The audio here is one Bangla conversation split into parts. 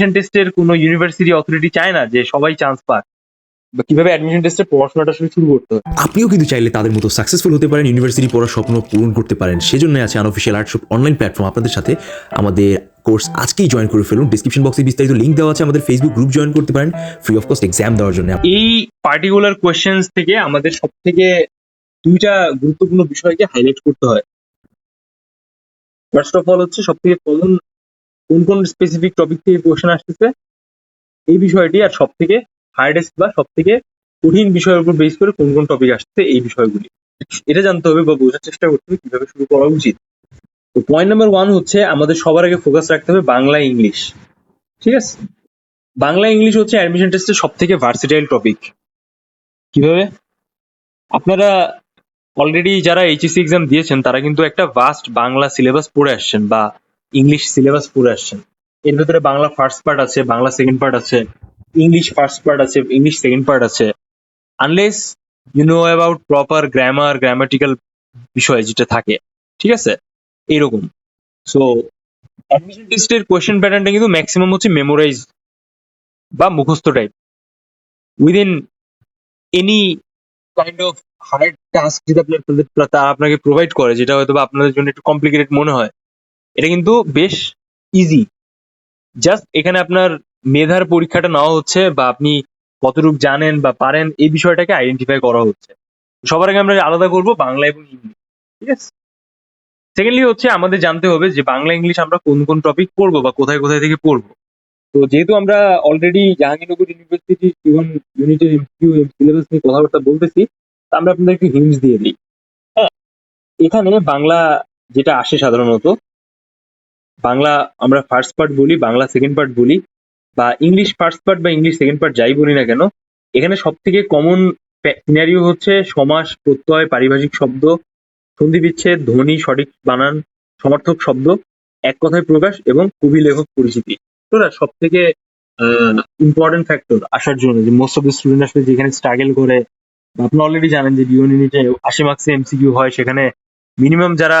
অ্যাডমিশন টেস্টের কোনো ইউনিভার্সিটি অথরিটি চায় না যে সবাই চান্স পাক। বা কীভাবে অ্যাডমিশন টেস্টের পড়াশোনাটা আসলে শুরু করতে হয়? আপনিও কিন্তু চাইলে তাদের মতো সাকসেসফুল হতে পারেন ইউনিভার্সিটি পড়ার স্বপ্ন পূরণ করতে পারেন। সেজন্য আছে আনঅফিসিয়াল আর্টশপ অনলাইন প্ল্যাটফর্ম আপনাদের সাথে। আমাদের কোর্স আজকেই জয়েন করে ফেলুন। ডিসক্রিপশন বক্সে বিস্তারিত লিঙ্ক দেওয়া আছে আমাদের ফেসবুক গ্রুপ জয়েন করতে পারেন ফ্রি অফ কস্ট এক্সাম দেওয়ার জন্য। এই পার্টিকুলার কোয়েশ্চেন্স থেকে আমাদের সব থেকে দুইটা গুরুত্বপূর্ণ বিষয়কে হাইলাইট করতে হয়। ফার্স্ট অফ অল হচ্ছে সব থেকে কমন কোন কোন স্পেসিফিক টপিক থেকে কোয়েশ্চেন আসতেছে, এই বিষয়টি আর সব থেকে হার্ডেস্ট বা সব থেকে কঠিন বিষয়ের উপর বেস করে কোন কোন টপিক আসছে এই বিষয়গুলি। এটা জানতে হবে বা বোঝার চেষ্টা করতে হবে কীভাবে শুরু করা উচিত। তো পয়েন্ট নাম্বার ওয়ান হচ্ছে আমাদের সবার আগে ফোকাস রাখতে হবে বাংলা ইংলিশ ঠিক আছে? বাংলা ইংলিশ হচ্ছে অ্যাডমিশন টেস্টের সব থেকে ভার্সিটাইল টপিক কীভাবে? আপনারা অলরেডি যারা এইচএসসি এক্সাম দিয়েছেন, তারা কিন্তু একটা ভাস্ট বাংলা সিলেবাস পড়ে আসছেন বা ইংলিশ সিলেবাস পড়ে আসছেন। এর ভেতরে বাংলা ফার্স্ট পার্ট আছে, বাংলা সেকেন্ড পার্ট আছে ইংলিশ ফার্স্ট পার্ট আছে ইংলিশ সেকেন্ড পার্ট আছে। Unless you know about proper grammar grammatical বিষয় যেটা থাকে, ঠিক আছে? এরকম। সো অ্যাডমিশন টেস্টের কোয়েশ্চেন প্যাটার্নটা কিন্তু ম্যাক্সিমাম হচ্ছে মেমোরাইজ বা মুখস্থ type within any kind of hard task যদি আপনার তারা আপনাকে প্রোভাইড করে, যেটা হয়তো বা আপনাদের জন্য একটু কমপ্লিকেটেড মনে হয় এটা কিন্তু বেশ ইজি জাস্ট এখানে আপনার মেধার পরীক্ষাটা নেওয়া হচ্ছে বা আপনি কতটুকু জানেন বা পারেন এই বিষয়টাকে আইডেন্টিফাই করা হচ্ছে। সবার আগে আমরা আলাদা করব বাংলা এবং ইংলিশ, ঠিক আছে? সেকেন্ডলি হচ্ছে আমাদের জানতে হবে যে বাংলা, ইংলিশ আমরা কোন কোন টপিক পড়ব বা কোথায় কোথায় থেকে পড়ব। তো যেহেতু আমরা অলরেডি জাহাঙ্গীরনগর ইউনিভার্সিটি ইভেন ইউনিটের এমসিকিউ সিলেবাস নিয়ে কথাবার্তা বলতেছি, তা আমরা আপনাদের একটু হিন্টস দিয়ে দিই। হ্যাঁ এখানে বাংলা যেটা আসে সাধারণত বাংলা আমরা ফার্স্ট পার্ট বলি, বাংলা সেকেন্ড পার্ট বলি, বা ইংলিশ ফার্স্ট পার্ট বা ইংলিশ সেকেন্ড পার্ট যাই বলি না কেন, এখানে সব থেকে কমন সিনারিও হচ্ছে সমাস, প্রত্যয়, পারিভাষিক শব্দ, সন্ধি বিচ্ছেদ, ধ্বনি, সঠিক বানান, সমর্থক শব্দ, এক কথায় প্রকাশ এবং কবি লেখক পরিচিতি তোরা সব থেকে ইম্পর্টেন্ট ফ্যাক্টর আসার জন্য যে মোস্ট অফ দ্য স্টুডেন্ট আসলে যেখানে স্ট্রাগল করে আপনি অলরেডি জানেন যে ইউনিটে আশি মার্কসে এমসিকিউ হয়, সেখানে মিনিমাম যারা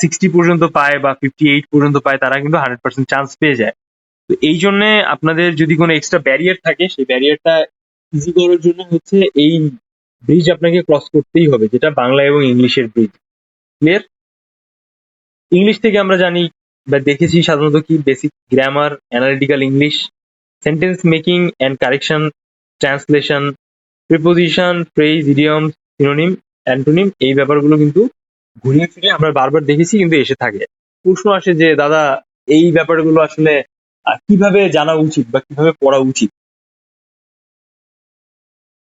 সিক্সটি পর্যন্ত পায় বা ফিফটি এইট পর্যন্ত পায়, তারা কিন্তু হান্ড্রেড পার্সেন্ট চান্স পেয়ে যায়। তো এই জন্য আপনাদের যদি কোনো এক্সট্রা ব্যারিয়ার থাকে, সেই ব্যারিয়ারটা ইজি করার জন্য হচ্ছে এই ব্রিজ আপনাকে ক্রস করতেই হবে, যেটা বাংলা এবং ইংলিশের ব্রিজ ক্লিয়ার ইংলিশ থেকে আমরা জানি বা দেখেছি সাধারণত কি? Basic grammar analytical English sentence making and correction translation preposition phrase idiom synonym antonym এই ব্যাপারগুলো কিন্তু ঘুরিয়ে ফিরে আমরা বারবার দেখেছি কিন্তু এসে থাকে। প্রশ্ন আসে যে, দাদা, এই ব্যাপারগুলো আসলে কীভাবে জানা উচিত বা কীভাবে পড়া উচিত?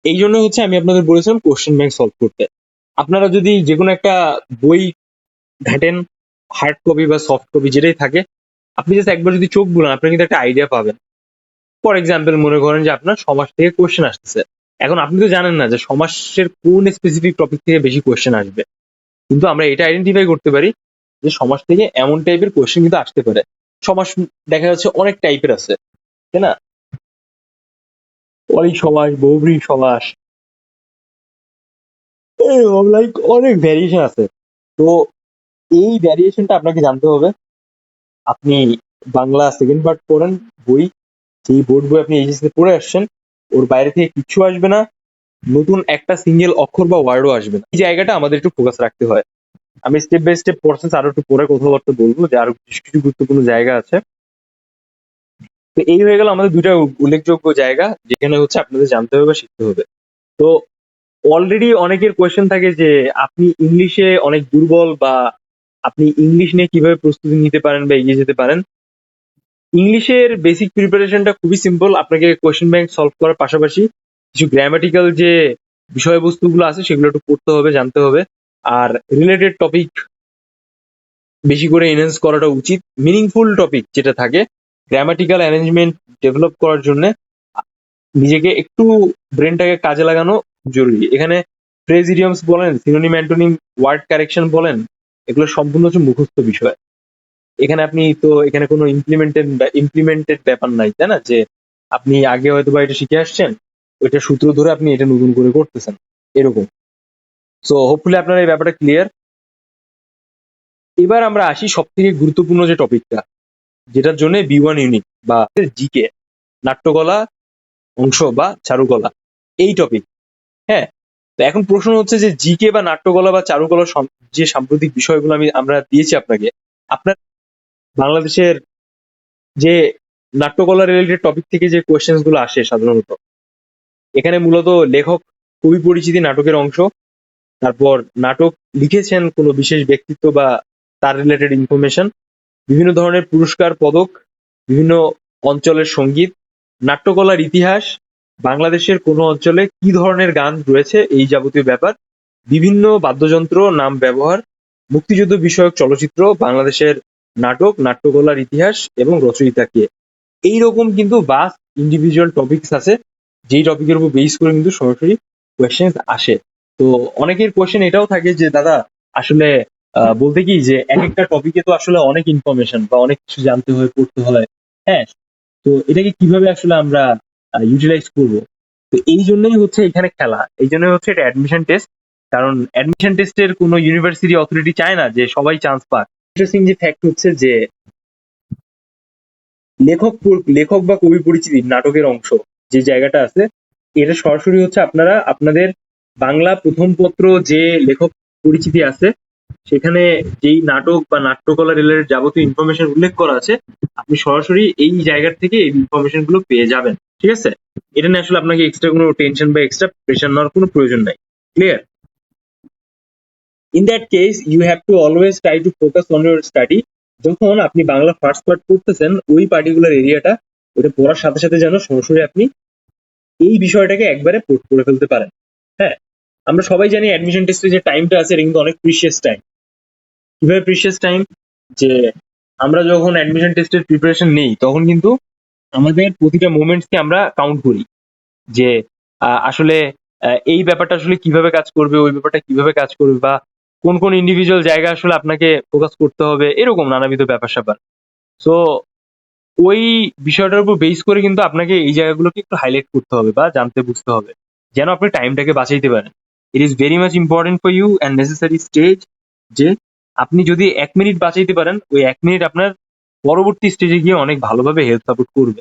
এই জন্য হচ্ছে আমি আপনাদের বলেছিলাম কোশ্চেন ব্যাংক সলভ করতে। আপনারা যদি যে কোনো একটা বই ঘাটেন হার্ড কপি বা সফট কপি যেটাই থাকে, আপনি জাস্ট একবার যদি চোখ বুলান আপনি কিন্তু একটা আইডিয়া পাবেন। ফর এক্সাম্পল মনে করেন যে আপনার সমাজ থেকে কোশ্চেন আসতেছে। এখন আপনি তো জানেন না যে সমাজের কোন স্পেসিফিক টপিক থেকে বেশি কোশ্চেন আসবে। কিন্তু আমরা এটা আইডেন্টিফাই করতে পারি যে সমাজ থেকে এমন টাইপের কোশ্চেন কিন্তু আসতে পারে। সমাজ দেখা যাচ্ছে অনেক টাইপের আছে, তাই না? অলিক সমাস বহুব্রী সমাস লাইক অনেক ভ্যারিয়েশন আছে। তো এই ভ্যারিয়েশনটা আপনাকে জানতে হবে। আপনি বাংলা সেকেন্ড পার্ট পড়েন, বই সেই বোর্ড বই আপনি এইচএসসি পড়ে আসছেন, ওর বাইরে থেকে কিচ্ছু আসবে না। নতুন একটা সিঙ্গেল অক্ষর বা ওয়ার্ডও আসবে না। এই জায়গাটা আমাদের একটু ফোকাস রাখতে হয়। আমি স্টেপ বাই স্টেপ প্রসেস আরও একটু পরে কথাবার্তা বলব যে আরও কিছু কিছু গুরুত্বপূর্ণ জায়গা আছে। তো এই হয়ে গেল আমাদের দুইটা উল্লেখযোগ্য জায়গা, যেখানে হচ্ছে আপনাদের জানতে হবে বা শিখতে হবে। তো অলরেডি অনেকের কোয়েশ্চেন থাকে যে আপনি ইংলিশে অনেক দুর্বল বা আপনি ইংলিশ নিয়ে কীভাবে প্রস্তুতি নিতে পারেন বা এগিয়ে যেতে পারেন? ইংলিশের বেসিক প্রিপারেশনটা খুবই সিম্পল আপনাকে কোয়েশ্চেন ব্যাংক সলভ করার পাশাপাশি কিছু গ্রামাটিক্যাল যে বিষয়বস্তুগুলো আছে, সেগুলো একটু পড়তে হবে, জানতে হবে। আর রিলেটেড টপিক বেশি করে এনহেন্স করাটা উচিত। মিনিংফুল টপিক যেটা থাকে গ্রামাটিক্যাল অ্যারেঞ্জমেন্ট ডেভেলপ করার জন্য নিজেকে একটু ব্রেনটাকে কাজে লাগানো জরুরি। এখানে ফ্রেজ বলেন সিনোনিম অ্যান্টোনিম ওয়ার্ড কারেকশন বলেন, এগুলো সম্পূর্ণ হচ্ছে মুখস্থ বিষয়। এখানে আপনি তো এখানে কোনো ইমপ্লিমেন্টেড ইমপ্লিমেন্টেড ব্যাপার নাই, তাই না? যে আপনি আগে হয়তো বা এটা শিখে আসছেন ওইটা সূত্র ধরে আপনি এটা নতুন করে করতেছেন, এরকম। সো হোপফুলি আপনার এই ব্যাপারটা ক্লিয়ার এবার আমরা আসি সব থেকে গুরুত্বপূর্ণ যে টপিকটা, যেটার জন্য বি ওয়ান ইউনিট বা জিকে নাট্যকলা অংশ বা চারুকলা, এই টপিক হ্যাঁ তো এখন প্রশ্ন হচ্ছে যে জিকে বা নাট্যকলা বা চারুকলা যে সাম্প্রতিক বিষয়গুলো আমি, আমরা দিয়েছি আপনাকে, আপনার বাংলাদেশের যে নাট্যকলা রিলেটেড টপিক থেকে যে কোয়েশ্চেন্সগুলো আসে সাধারণত এখানে মূলত লেখক কবি পরিচিতি নাটকের অংশ। তারপর নাটক লিখেছেন কোনো বিশেষ ব্যক্তিত্ব বা তার রিলেটেড ইনফরমেশন বিভিন্ন ধরনের পুরস্কার পদক, বিভিন্ন অঞ্চলের সংগীত, নাট্যকলার ইতিহাস, বাংলাদেশের কোন অঞ্চলে কি ধরনের গান রয়েছে এই যাবতীয় ব্যাপার, বিভিন্ন বাদ্যযন্ত্র, নাম ব্যবহার, মুক্তিযুদ্ধ বিষয়ক চলচ্চিত্র, বাংলাদেশের নাটক, নাট্যকলার ইতিহাস এবং রচয়িতা কে। এইরকম কিন্তু বাস ইন্ডিভিজুয়াল টপিকস আছে। যেই টপিকের উপর বেস করে কিন্তু সরাসরি কোয়েশ্চেন আসে। তো অনেকের কোয়েশ্চেন এটাও থাকে যে, দাদা, আসলে বলতে কি যে, এক একটা টপিকে তো আসলে অনেক ইনফরমেশন বা অনেক কিছু জানতে হয়, পড়তে হয় হ্যাঁ? তো এটাকে কীভাবে আসলে আমরা ইউটিলাইজ করব? তো এই জন্যই হচ্ছে এখানে খেলা। এই জন্যই হচ্ছে এটা অ্যাডমিশন টেস্ট কারণ অ্যাডমিশন টেস্টের কোনো ইউনিভার্সিটি অথরিটি চায় না যে, সবাই চান্স পাক। ইন্টারেস্টিং যে ফ্যাক্ট হচ্ছে যে, লেখক লেখক বা কবি পরিচিতি নাটকের অংশ। যে জায়গাটা আছে, এটা সরাসরি হচ্ছে আপনারা, আপনাদের বাংলা প্রথম পত্র যে লেখক পরিচিতি আছে, সেখানে যেই নাটক বা নাট্যকলা রিলেটেড যাবতীয় ইনফরমেশন উল্লেখ করা আছে, আপনি সরাসরি এই জায়গার থেকে এই ইনফরমেশনগুলো পেয়ে যাবেন, ঠিক আছে? এটা নিয়ে আসলে আপনাকে এক্সট্রা কোনো টেনশন বা এক্সট্রা প্রেশার নেওয়ার কোনো প্রয়োজন নাই clear in that case you have to always try to focus on your study যখন আপনি বাংলা ফার্স্ট পার্ট পড়তেছেন, ওই পার্টিকুলার এরিয়াটা ওটা পড়ার সাথে সাথে যেন সরাসরি আপনি এই বিষয়টাকে একবারে পোর্ট করে ফেলতে পারেন। হ্যাঁ আমরা সবাই জানি অ্যাডমিশন টেস্টে যে টাইমটা আছে, এটা কিন্তু অনেক প্রিশিয়াস টাইম কীভাবে প্রিশিয়াস টাইম যে আমরা যখন অ্যাডমিশন টেস্টের প্রিপারেশন নেই, তখন কিন্তু আমাদের প্রতিটা মোমেন্টসকে আমরা কাউন্ট করি। যে আসলে এই ব্যাপারটা আসলে কীভাবে কাজ করবে, ওই ব্যাপারটা কীভাবে কাজ করবে, বা কোন কোন ইন্ডিভিজুয়াল জায়গা আসলে আপনাকে ফোকাস করতে হবে, এরকম নানাবিধ ব্যাপার স্যাপার সো ওই বিষয়টার উপর বেস করে কিন্তু আপনাকে এই জায়গাগুলোকে একটু হাইলাইট করতে হবে বা জানতে বুঝতে হবে, যেন আপনি টাইমটাকে বাঁচাইতে পারেন। It is very much important for you and necessary stage যে আপনি যদি এক মিনিট বাঁচাইতে পারেন, ওই এক মিনিট আপনার পরবর্তী স্টেজে গিয়ে অনেক ভালোভাবে হেল্প সাপোর্ট করবে।